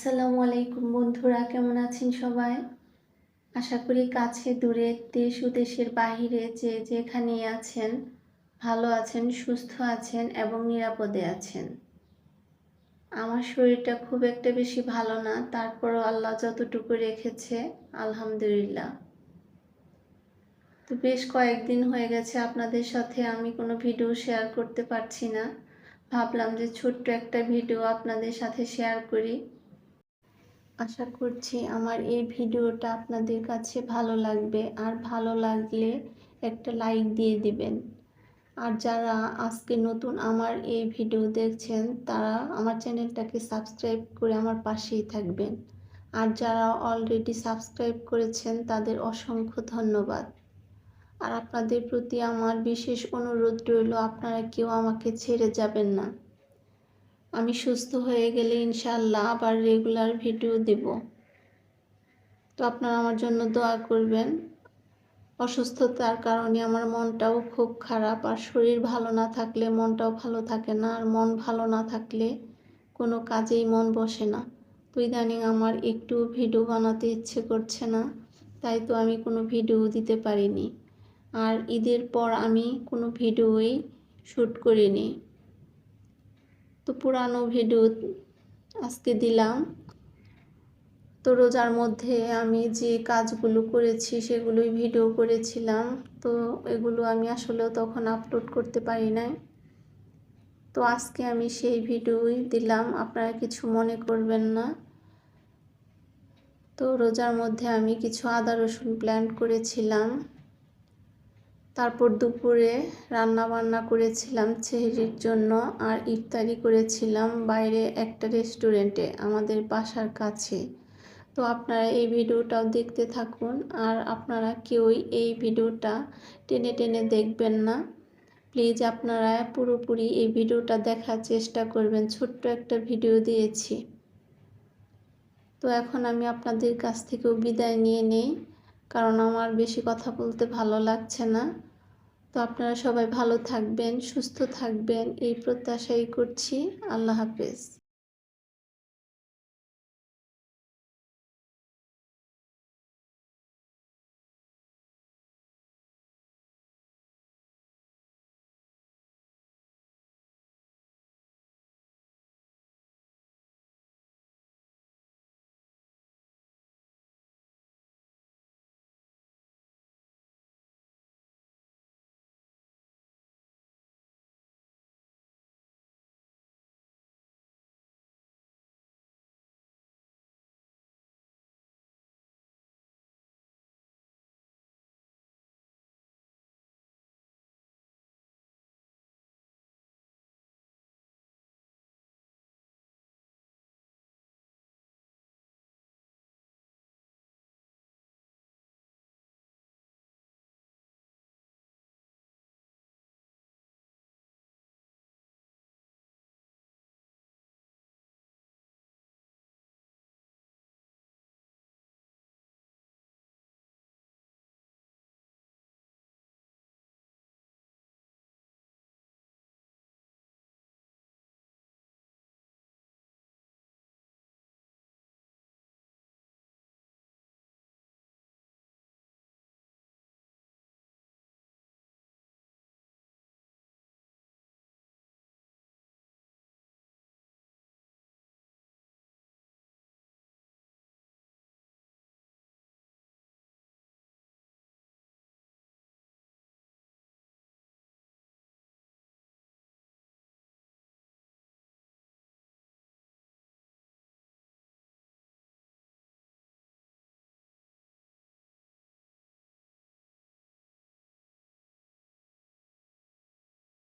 আসসালামু আলাইকুম বন্ধুরা, কেমন আছেন সবাই? আশা করি কাছে দূরে, দেশ ও দেশের বাহিরে যে যেখানে আছেন, ভালো আছেন, সুস্থ আছেন এবং নিরাপদে আছেন। আমার শরীরটা খুব একটা বেশি ভালো না, তারপরও আল্লাহ যতটুকু রেখেছে, আলহামদুলিল্লাহ। তো বেশ কয়েকদিন হয়ে গেছে আপনাদের সাথে আমি কোনো ভিডিও শেয়ার করতে পারছি না। ভাবলাম যে ছোট্ট একটা ভিডিও আপনাদের সাথে শেয়ার করি। আশা করছি আমার এই ভিডিওটা আপনাদের কাছে ভালো লাগবে। আর ভালো লাগলে একটা লাইক দিয়ে দিবেন। আর যারা আজকে নতুন আমার এই ভিডিও দেখছেন, তারা আমার চ্যানেলটাকে সাবস্ক্রাইব করে আমার পাশেই থাকবেন। আর যারা অলরেডি সাবস্ক্রাইব করেছেন, তাদের অসংখ্য ধন্যবাদ। আর আপনাদের প্রতি আমার বিশেষ অনুরোধ রইল, আপনারা কেউ আমাকে ছেড়ে যাবেন না। আমি সুস্থ হয়ে গেলে ইনশাল্লাহ আবার রেগুলার ভিডিও দেব। তো আপনারা আমার জন্য দোয়া করবেন। অসুস্থতার কারণে আমার মনটাও খুব খারাপ আর শরীর ভালো না থাকলে মনটাও ভালো থাকে না আর মন ভালো না থাকলে কোনো কাজেই মন বসে না। তো ইদানিং আমার একটু ভিডিও বানাতে ইচ্ছে করছে না, তাই তো আমি কোনো ভিডিও দিতে পারিনি। আর ঈদের পর আমি কোনো ভিডিওই শ্যুট করিনি। তো পুরানো ভিডিও আজকে দিলাম। তো রোজার মধ্যে আমি যে কাজগুলো করেছি সেগুলোই ভিডিও করেছিলাম। তো এগুলো আমি আসলেও তখন আপলোড করতে পারি নাই। তো আজকে আমি সেই ভিডিওই দিলাম, আপনারা কিছু মনে করবেন না। তো রোজার মধ্যে আমি কিছু আদা রসুন প্ল্যান্ট করেছিলাম। তারপর দুপুরে রান্না বান্না করেছিলাম চেহারির জন্য আর ইফতারি করেছিলাম বাইরে একটা রেস্টুরেন্টে আমাদের বাসার কাছে। তো আপনারা এই ভিডিওটাও দেখতে থাকুন আর আপনারা কেউই এই ভিডিওটা টেনে টেনে দেখবেন না। প্লিজ আপনারা পুরোপুরি এই ভিডিওটা দেখার চেষ্টা করবেন, ছোট্ট একটা ভিডিও দিয়েছি। তো এখন আমি আপনাদের কাছ থেকেও বিদায় নিয়ে নেই। কারণ আমার বেশি কথা বলতে ভালো লাগছে না। তো আপনারা সবাই ভালো থাকবেন, সুস্থ থাকবেন। এই প্রত্যাশাই করছি। আল্লাহ হাফেজ।